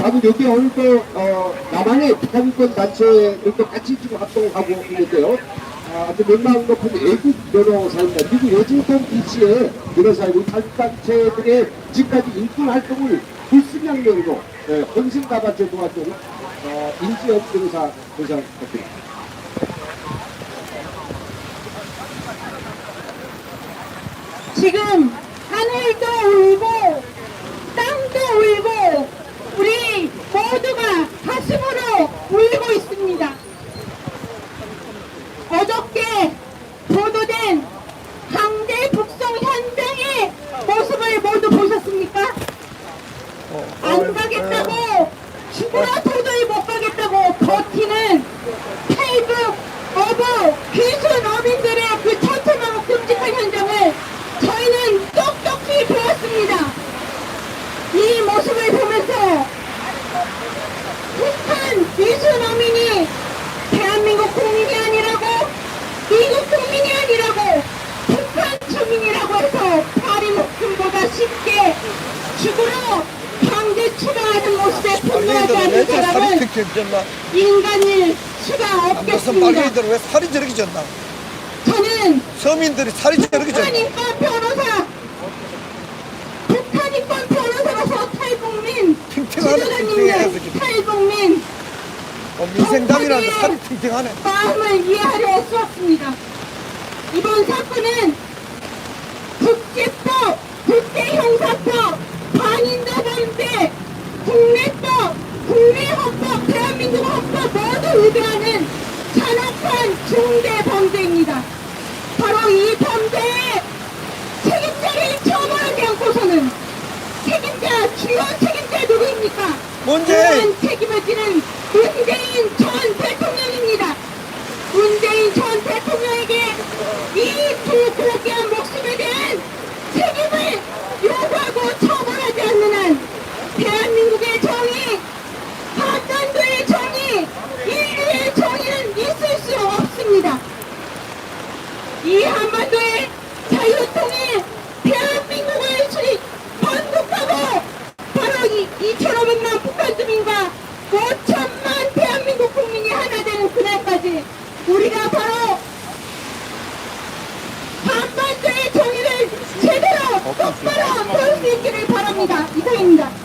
다음 여기 오늘 또, 어, 나만의 북한권 단체들도 같이 지금 활동하고 있는데요. 아, 아주 명망 높은 애국 변호사입니다. 미국 여진통 DC의 변호사이고 탈단체들의 지금까지 인권 활동을 불순양면으로 예, 헌신가바체 도와준 어, 인지혁 변호사 변호사 부탁드립니다. 지금 하늘도 울고 땅도 울고 우리 모두가 가슴으로 울고 있습니다. 어저께 보도된 강제 북송 현장의 모습을 모두 보셨습니까? 안 가겠다고 죽으나 도저히 못 가겠다고 버티는 탈북, 어부, 귀순 어민들의 그 처참하고 끔찍한 현장을 저희는 똑똑히 보았습니다. 이 모습을 보면서 북한 귀순 어민이 대한민국 국민이 아니라고 미국 국민이 아니라고 북한 주민이라고 해서 파리 목숨보다 쉽게 죽으러 강제 추방하는 모습에 분노하지 빨갱이들은 왜 살이 틱틱 졌나? 인간일 수가 무슨 없겠습니다. 빨갱이들은 왜 살이 저렇게 졌나? 저는 서민들이 살이 저렇게 졌나? 북한인권 변호사 북한인권 변호사로서 탈북민 지도자님들 팅팅해서 지금. 탈북민 어, 민생당이라는 살이 팅팅하네. 마음을 이해하려 애쓰었습니다. 이번 사건은 국제법, 국제형사법, 반인도범죄, 국내법, 국내헌법, 대한민국 헌법 위배하는 잔악한 중대 범죄입니다. 바로 이 범죄의 책임자를 처벌하지 않고서는 책임자, 주요 책임자 누구입니까? 뭔지? 책임을 지는 강원도의 자유통일 대한민국의 수립 번복하고 바로 이, 이처럼 만난 북한 주민과 5천만 대한민국 국민이 하나 되는 그날까지 우리가 바로 반반도의 정의를 제대로 똑바로 배울 수 있기를 바랍니다. 이상입니다.